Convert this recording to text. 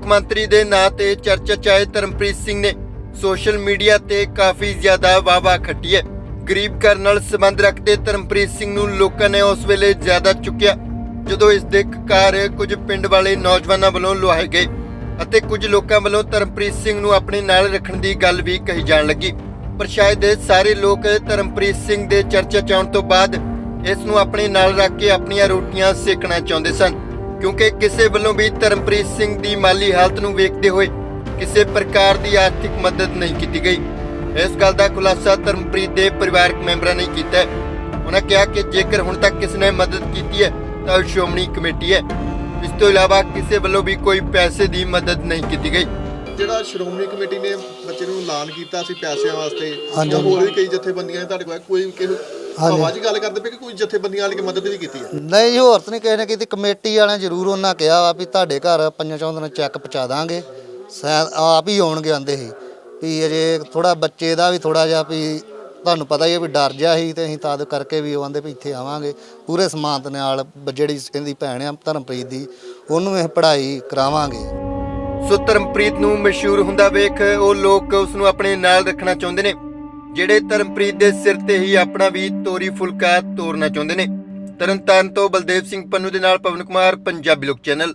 ਮੁੱਖ ਮੰਤਰੀ ਦੇ ਨਾਂ ਤੇ ਚਰਚਾ ਚਾਹੇ ਧਰਮਪ੍ਰੀਤ ਸਿੰਘ ਨੇ ਸੋਸ਼ਲ ਮੀਡੀਆ ਤੇ ਕਾਫੀ ਜ਼ਿਆਦਾ ਵਾਵਾ ਖੱਟੀ ਹੈ। ਗਰੀਬ ਘਰ ਨਾਲ ਸੰਬੰਧ ਰੱਖਦੇ ਧਰਮਪ੍ਰੀਤ ਸਿੰਘ ਨੂੰ ਲੋਕਾਂ ਨੇ ਉਸ ਵੇਲੇ ਜ਼ਿਆਦਾ ਚੁੱਕਿਆ, ਜਦੋਂ ਇਸ ਦੇ ਕਾਰ ਕੁਝ ਪਿੰਡ ਵਾਲੇ ਨੌਜਵਾਨਾਂ ਵੱਲੋਂ ਲੁਆਏ ਗਏ ਅਤੇ ਕੁਝ ਲੋਕਾਂ ਵੱਲੋਂ ਧਰਮਪ੍ਰੀਤ ਸਿੰਘ ਨੂੰ ਆਪਣੇ ਨਾਲ ਰੱਖਣ ਦੀ ਗੱਲ ਵੀ ਕਹੀ ਜਾਣ ਲੱਗੀ। ਪਰ ਸ਼ਾਇਦ ਸਾਰੇ ਲੋਕ ਧਰਮਪ੍ਰੀਤ ਸਿੰਘ ਦੇ ਚਰਚਾ ਚ ਤੋਂ ਬਾਅਦ ਇਸ ਨੂੰ ਆਪਣੇ ਨਾਲ ਰੱਖ ਕੇ ਆਪਣੀਆਂ ਰੋਟੀਆਂ ਸੇਕਣਾ ਚਾਹੁੰਦੇ ਸਨ। ਕਿਉਂਕਿ ਕਿਸੇ ਵੱਲੋਂ ਵੀ ਧਰਮਪ੍ਰੀਤ ਸਿੰਘ ਦੀ ਮਾਲੀ ਹਾਲਤ ਨੂੰ ਵੇਖਦੇ ਹੋਏ ਕਿਸੇ ਪ੍ਰਕਾਰ ਦੀ ਆਰਥਿਕ ਮਦਦ ਨਹੀਂ ਕੀਤੀ ਗਈ ਇਸ ਗੱਲ ਦਾ ਖੁਲਾਸਾ ਧਰਮਪ੍ਰੀਤ ਦੇ ਪਰਿਵਾਰਕ ਮੈਂਬਰਾਂ ਨੇ ਕੀਤਾ ਹੈ। ਉਹਨਾਂ ਕਿਹਾ ਕਿ ਜੇਕਰ ਹੁਣ ਤੱਕ ਕਿਸ ਨੇ ਮਦਦ ਕੀਤੀ ਹੈ ਤਾਂ ਉਹ ਸ਼੍ਰੋਮਣੀ ਕਮੇਟੀ ਹੈ ਇਸ ਤੋਂ ਇਲਾਵਾ ਕਿਸੇ ਵੱਲੋਂ ਵੀ ਕੋਈ ਪੈਸੇ ਦੀ ਮਦਦ ਨਹੀਂ ਕੀਤੀ ਗਈ ਜਿਹੜਾ ਸ਼੍ਰੋਮਣੀ ਕਮੇਟੀ ਨੇ ਬੱਚੇ ਨੂੰ ਐਲਾਨ ਕੀਤਾ ਸੀ ਪੈਸਿਆਂ ਵਾਸਤੇ। ਜਾਂ ਹੋਰ ਵੀ ਕਈ ਜਥੇਬੰਦੀਆਂ ਨੇ ਤੁਹਾਡੇ ਕੋਲ ਕੋਈ ਕਿਸੇ ਆਵਾਜ਼ ਗੱਲ ਕਰਦੇ ਪਏ ਕਿ ਕੋਈ ਜਥੇਬੰਦੀਆਂ ਵਾਲੀ ਮਦਦ ਵੀ ਕੀਤੀ ਹੈ ਨਹੀਂ ਜੀ, ਹੋਰ ਤਾਂ ਨਹੀਂ ਕਿਸੇ ਨੇ ਕੀਤੀ। ਕਮੇਟੀ ਵਾਲਿਆਂ ਜ਼ਰੂਰ ਉਹਨਾਂ ਕਿਹਾ ਵਾ ਵੀ ਤੁਹਾਡੇ ਘਰ ਪੰਜਾਂ ਚੌਂ ਦਿਨ ਚੈੱਕ ਪਹੁੰਚਾ ਦਾਂਗੇ। ਸ਼ਾਇਦ ਆਪ ਹੀ ਆਉਣਗੇ ਆਂਦੇ ਸੀ ਵੀ ਅਜੇ ਥੋੜਾ ਬੱਚੇ ਦਾ ਵੀ ਥੋੜਾ ਜਿਹਾ ਵੀ ਤੁਹਾਨੂੰ ਪਤਾ ਹੀ ਹੈ ਵੀ ਡਰ ਜਿਹਾ ਸੀ ਤੇ ਅਸੀਂ ਤਦ ਕਰਕੇ ਵੀ ਉਹ ਆਂਦੇ ਵੀ ਇੱਥੇ ਆਵਾਂਗੇ। ਪੂਰੇ ਸਮਾਨਤ ਨਾਲ ਬ- ਜਿਹੜੀ ਇਹਦੀ ਭੈਣ ਆ ਧਰਮਪ੍ਰੀਤ ਦੀ ਉਹਨੂੰ ਇਹ ਪੜ੍ਹਾਈ ਕਰਾਵਾਂਗੇ। ਸੋ ਧਰਮਪ੍ਰੀਤ ਨੂੰ ਮਸ਼ਹੂਰ ਹੁੰਦਾ ਵੇਖ ਉਹ ਲੋਕ ਉਸ ਨੂੰ ਆਪਣੇ ਨਾਲ ਰੱਖਣਾ ਚਾਹੁੰਦੇ ਨੇ। ਜਿਹੜੇ ਧਰਮਪ੍ਰੀਤ ਦੇ ਸਿਰ ਤੇ ਹੀ ਆਪਣਾ ਵੀ ਤੋਰੀ ਫੁਲਕਾ ਤੋਰਨਾ ਚਾਹੁੰਦੇ ਨੇ। ਤਰਨਤਾਰਨ ਤੋਂ ਬਲਦੇਵ ਸਿੰਘ ਪੰਨੂ ਦੇ ਨਾਲ ਪਵਨ ਕੁਮਾਰ, ਪੰਜਾਬੀ ਲੋਕ ਚੈਨਲ।